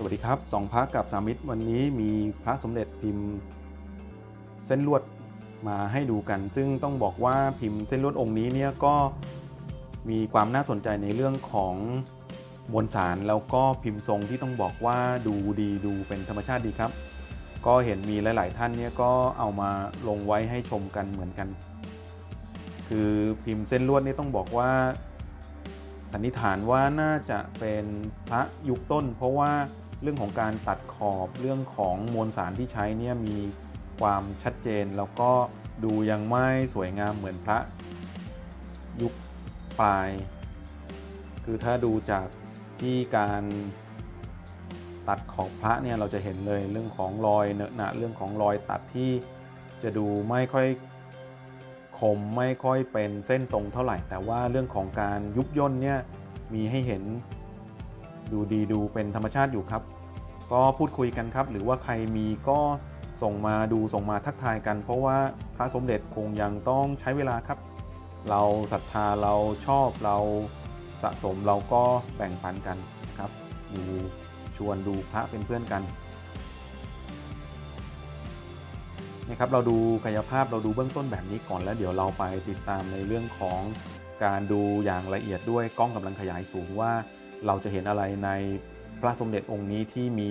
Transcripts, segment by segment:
สวัสดีครับสองพระกับสามิตรวันนี้มีพระสมเด็จพิมพ์เส้นลวดมาให้ดูกัน ซึ่งต้องบอกว่าพิมพ์เส้นลวดองค์นี้เนี่ยก็มีความน่าสนใจในเรื่องของมวลสารแล้วก็พิมพ์ทรงที่ต้องบอกว่าดูดีดูเป็นธรรมชาติดีครับ ก็เห็นมีหลาย ๆ ท่านเนี่ยก็เอามาลงไว้ให้ชมกันเหมือนกัน คือพิมพ์เส้นลวดนี่ต้องบอกว่าสันนิษฐานว่าน่าจะเป็นพระยุคต้น เพราะว่า เรื่องของการตัดขอบเรื่องของมวลสารที่ใช้เนี่ยมีความชัดเจน แล้วก็ดูยังไม่สวยงามเหมือนพระยุคปลาย คือถ้าดูจากที่การตัดขอบพระเนี่ยเราจะเห็นเลยเรื่องของรอยเนอะนะเรื่องของรอยตัดที่จะดูไม่ค่อยคมไม่ค่อยเป็นเส้นตรงเท่าไหร่ แต่ว่าเรื่องของการยุบย่นเนี่ยมีให้เห็น ดูดีดูเป็นธรรมชาติอยู่ครับ ก็พูดคุยกันครับ หรือว่าใครมีก็ส่งมาดูส่งมาทักทายกัน เพราะว่าพระสมเด็จคงยังต้องใช้เวลาครับ เราศรัทธาเราชอบเราสะสมเราก็แบ่งปันกันครับดูชวนดูพระเป็นเพื่อนกันนะครับเราดูกายภาพเราดูเบื้องต้นแบบนี้ก่อนแล้วเดี๋ยวเราไปติดตามในเรื่องของการดูอย่างละเอียดด้วยกล้องกำลังขยายสูงว่า เราจะเห็นอะไรในพระสมเด็จองค์นี้ที่มี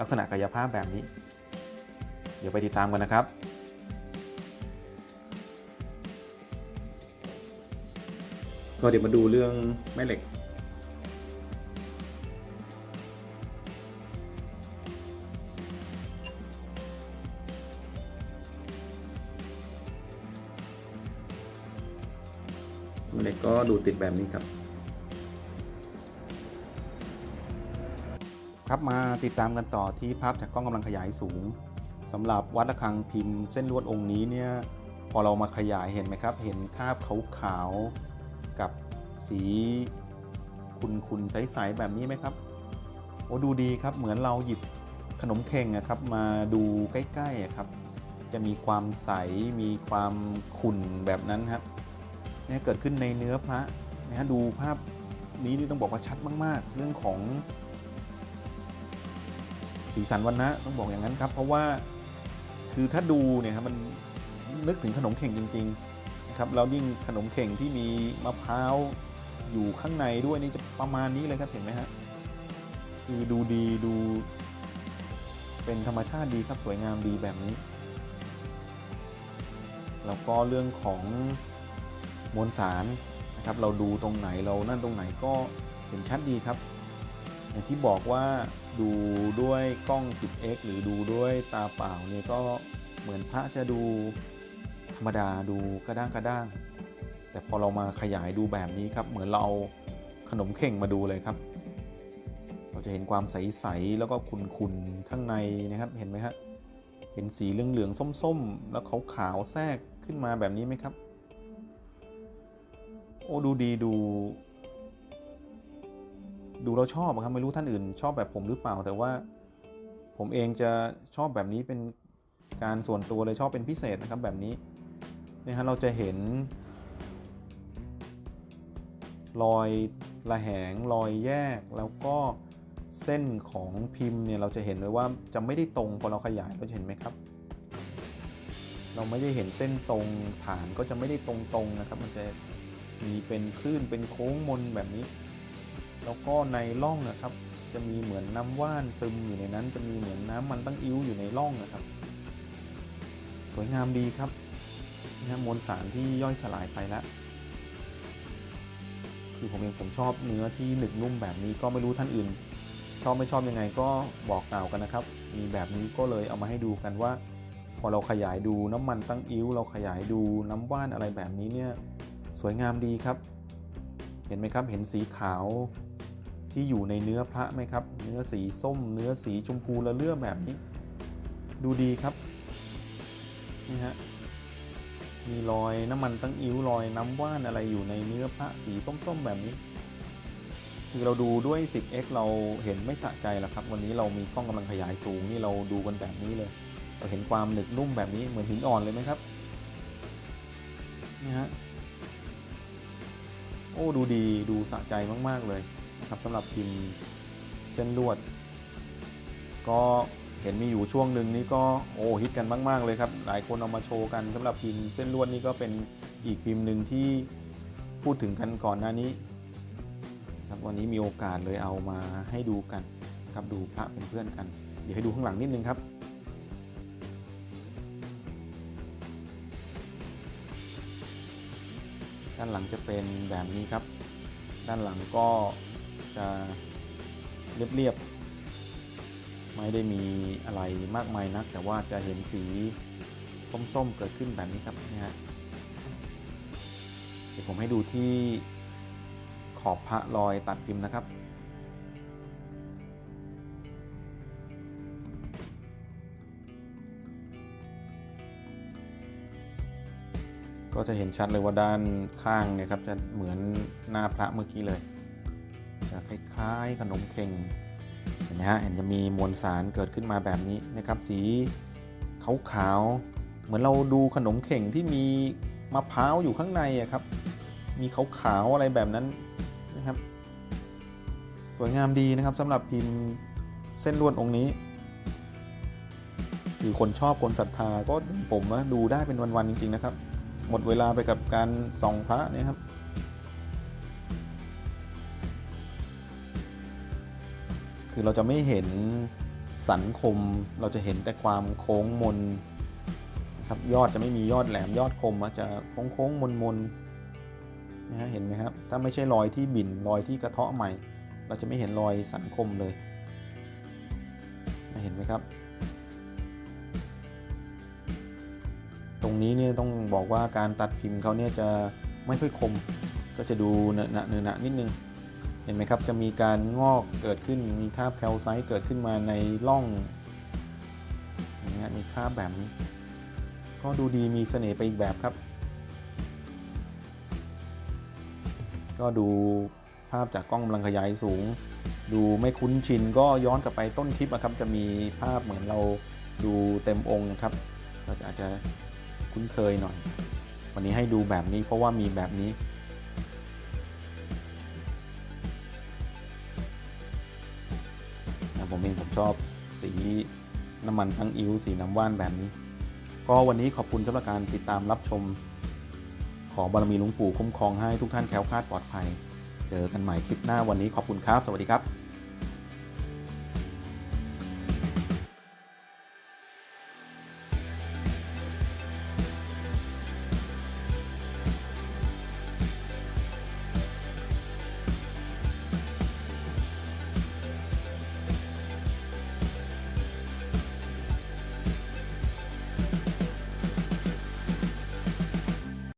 ลักษณะกายภาพแบบนี้ เดี๋ยวไปติดตามกันนะครับก็เดี๋ยวมาดูเรื่องแม่เหล็ก แม่เหล็กก็ดูติดแบบนี้ครับ ครับมาติดตามกันต่อที่ภาพจากกล้องกำลังขยายสูงสำหรับวัดระฆังพิมพ์เส้นลวดองค์นี้เนี่ยพอเรามาขยายเห็นไหมครับ เห็นคราบขาวๆกับสีขุนๆใสๆแบบนี้ไหมครับโอ้ดูดีครับเหมือนเราหยิบขนมเข่งอะครับมาดูใกล้ๆอะครับ จะมีความใสมีความขุ่นแบบนั้นครับเนี่ยเกิดขึ้นในเนื้อพระนะฮะดูภาพนี้นี่ต้องบอกว่าชัดมาก ๆ เรื่องของ สีสันวันนะต้องบอกอย่างนั้นครับ เพราะว่าคือถ้าดูเนี่ยครับมันนึกถึงขนมเข่งจริงๆนะครับแล้วยิ่งขนมเข่งที่มีมะพร้าวอยู่ข้างในด้วยนี่จะประมาณนี้เลยครับเห็นไหมฮะคือดูดีดู เป็นธรรมชาติดีครับสวยงามดีแบบนี้ แล้วก็เรื่องของมวลสารนะครับ เราดูตรงไหนเรานั่นตรงไหนก็เห็นชัดดีครับ อย่างที่บอกว่าดูด้วยกล้อง 10x หรือดูด้วยตาเปล่าเนี่ยก็เหมือนพระจะดูธรรมดาดูกระด้างกระด้าง แต่พอเรามาขยายดูแบบนี้ครับ เหมือนเราขนมเข่งมาดูเลยครับ เราจะเห็นความใส ๆ แล้วก็ขุ่นๆ ข้างในนะครับเห็นไหมฮะเห็นสีเหลืองๆส้มๆ แล้วขาวๆแทรกขึ้นมาแบบนี้ไหมครับ โอ้ดูดีดู ดูเราชอบอะครับไม่รู้ท่านอื่น ชอบแบบผมหรือเปล่า แต่ว่าผมเองจะชอบแบบนี้เป็นการส่วนตัวเลยชอบเป็นพิเศษนะครับแบบนี้นี่ยฮะเราจะเห็น รอยระแหงรอยแยกแล้วก็เส้นของพิมพ์เนี่ยเราจะเห็นเลยว่าจะไม่ได้ตรงพอเราขยายเราจะเห็นไหมครับ เราไม่ได้เห็นเส้นตรงฐานก็จะไม่ได้ตรงๆนะครับ มันจะมีเป็นคลื่นเป็นโค้งมนแบบนี้ แล้วก็ในร่องนะครับ จะมีเหมือนน้ำว่านซึมอยู่ในนั้น จะมีเหมือนน้ำมันตั้งอิ้วอยู่ในร่องนะครับ สวยงามดีครับนะมวลสารที่ย่อยสลายไปแล้วคือผมเองผมชอบเนื้อที่หนึบนุ่มแบบนี้ก็ไม่รู้ท่านอื่น ชอบไม่ชอบยังไงก็บอกกล่าวกันนะครับ มีแบบนี้ก็เลยเอามาให้ดูกันว่า พอเราขยายดูน้ำมันตั้งอิ้ว เราขยายดูน้ำว่านอะไรแบบนี้เนี่ยสวยงามดีครับ เห็นไหมครับเห็นสีขาว ที่อยู่ในเนื้อพระไหมครับ เนื้อสีส้ม เนื้อสีชมพูละเลื่อมแบบนี้ ดูดีครับ นี่ฮะ มีรอยน้ำมันตั้งอิ้วรอยน้ำว่านอะไรอยู่ในเนื้อพระสีส้มๆแบบนี้ คือเราดูด้วย 10x เราเห็นไม่สะใจหรอกครับ วันนี้เรามีกล้องกำลังขยายสูงนี่เราดูกันแบบนี้เลย เราเห็นความหนึบนุ่มแบบนี้เหมือนหินอ่อนเลยไหมครับ นี่ฮะ โอ้ดูดีดูสะใจมากๆเลย นะครับสำหรับพิมพ์เส้นลวด ก็เห็นมีอยู่ช่วงหนึ่งนี่ก็โอ้ฮิตกันมาก ๆ เลยครับ หลายคนเอามาโชว์กันสำหรับพิมพ์เส้นลวดนี่ก็เป็นอีกพิมพ์หนึ่งที่พูดถึงกันก่อนหน้านี้ครับวันนี้มีโอกาสเลยเอามาให้ดูกันครับดูพระเป็นเพื่อนกัน เดี๋ยวให้ดูข้างหลังนิดนึงครับด้านหลังจะเป็นแบบนี้ครับ ด้านหลังก็ จะเรียบๆ ไม่ได้มีอะไรมากมายนัก แต่ว่าจะเห็นสีส้มๆ เกิดขึ้นแบบนี้ครับเนี่ยฮะเดี๋ยวผมให้ดูที่ขอบพระรอยตัดพิมพ์นะครับ ก็จะเห็นชัดเลยว่าด้านข้างเนี่ยครับจะเหมือนหน้าพระเมื่อกี้เลย จะคล้ายๆขนมเค็งเห็นไหมฮะเห็นจะมีมวลสารเกิดขึ้นมาแบบนี้นะครับ สีขาวๆเหมือนเราดูขนมเข่งที่มีมะพร้าวอยู่ข้างในอะครับ มีขาวๆอะไรแบบนั้นนะครับ สวยงามดีนะครับสำหรับพิมพ์เส้นลวดองค์นี้คือคนชอบคนศรัทธาก็ผมว่าดูได้เป็นวันๆจริง ๆ นะครับ หมดเวลาไปกับการส่องพระนี่ครับ คือเราจะไม่เห็นสันคม เราจะเห็นแต่ความโค้งมนครับยอดจะไม่มียอดแหลมยอดคมจะโค้งโค้งมนมนนะฮะเห็นไหมครับ ถ้าไม่ใช่รอยที่บิ่นรอยที่กระเทาะใหม่ เราจะไม่เห็นรอยสันคมเลย เห็นไหมครับ ตรงนี้เนี่ยต้องบอกว่าการตัดพิมพ์เขาเนี่ยจะไม่ค่อยคม ก็จะดูเนอะหนะเนอะหนะนิดนึง ห็นไหมครับจะมีการงอกเกิดขึ้นมีคราบแคลไซต์เกิดขึ้นมาในร่องอย่างเงี้ยมีคราบแบบนี้ ก็ดูดีมีเสน่ห์ไปอีกแบบครับ ก็ดูภาพจากกล้องกำลังขยายสูง ดูไม่คุ้นชินก็ย้อนกลับไปต้นคลิปนะครับ จะมีภาพเหมือนเราดูเต็มองค์ครับก็อาจจะคุ้นเคยหน่อย วันนี้ให้ดูแบบนี้เพราะว่ามีแบบนี้ ผมเองผมชอบสีน้ำมันทั้งอิ้วสีน้ำว่านแบบนี้ ก็วันนี้ขอบคุณสำหรับการติดตามรับชม ขอบารมีหลวงปู่คุ้มครองให้ทุกท่านแคล้วคลาดปลอดภัย เจอกันใหม่คลิปหน้าวันนี้ขอบคุณครับ สวัสดีครับ